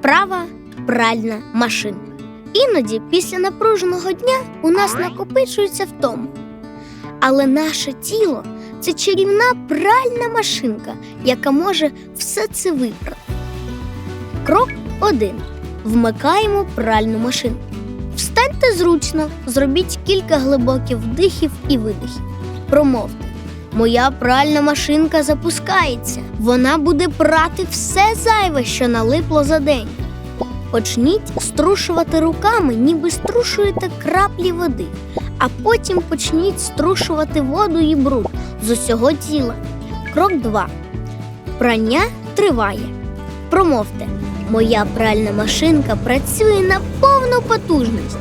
Вправа пральна машинка. Іноді після напруженого дня у нас накопичується втома. Але наше тіло це чарівна пральна машинка, яка може все це виправити. Крок 1. Вмикаємо пральну машинку. Встаньте зручно, зробіть кілька глибоких вдихів і видихів. Промовте. Моя пральна машинка запускається. Вона буде прати все зайве, що налипло за день. Почніть струшувати руками, ніби струшуєте краплі води, а потім почніть струшувати воду і бруд з усього тіла. Крок 2. Прання триває. Промовте. Моя пральна машинка працює на повну потужність.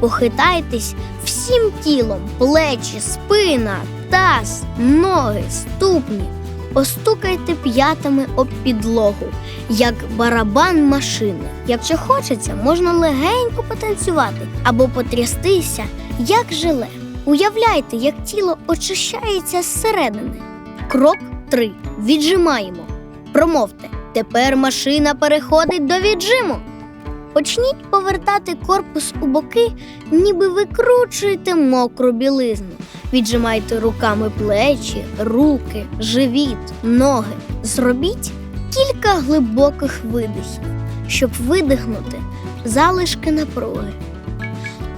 Похитайтесь всім тілом, плечі, спина, таз, ноги, ступні. Постукайте п'ятами об підлогу, як барабан машини. Якщо хочеться, можна легенько потанцювати або потрястися, як желе. Уявляйте, як тіло очищається зсередини. Крок 3. Віджимаємо. Промовте. Тепер машина переходить до віджиму. Почніть повертати корпус у боки, ніби викручуєте мокру білизну. Віджимайте руками плечі, руки, живіт, ноги. Зробіть кілька глибоких видихів, щоб видихнути залишки напруги.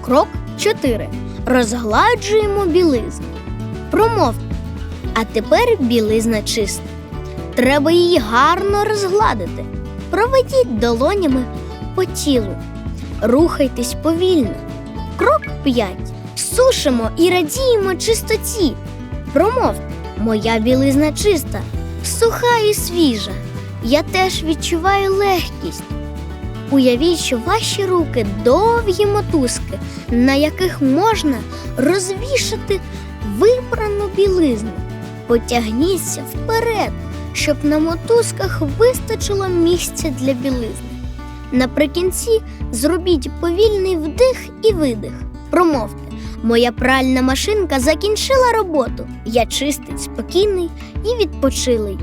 Крок 4. Розгладжуємо білизну. Промовте. А тепер білизна чиста. Треба її гарно розгладити. Проведіть долонями по тілу. Рухайтесь повільно. Крок 5. Сушимо і радіємо чистоті. Промовте, моя білизна чиста, суха і свіжа. Я теж відчуваю легкість. Уявіть, що ваші руки довгі мотузки, на яких можна розвішати випрану білизну. Потягніться вперед, щоб на мотузках вистачило місця для білизни. Наприкінці зробіть повільний вдих і видих. Промовте. Моя пральна машинка закінчила роботу. Я чистий, спокійний і відпочилий.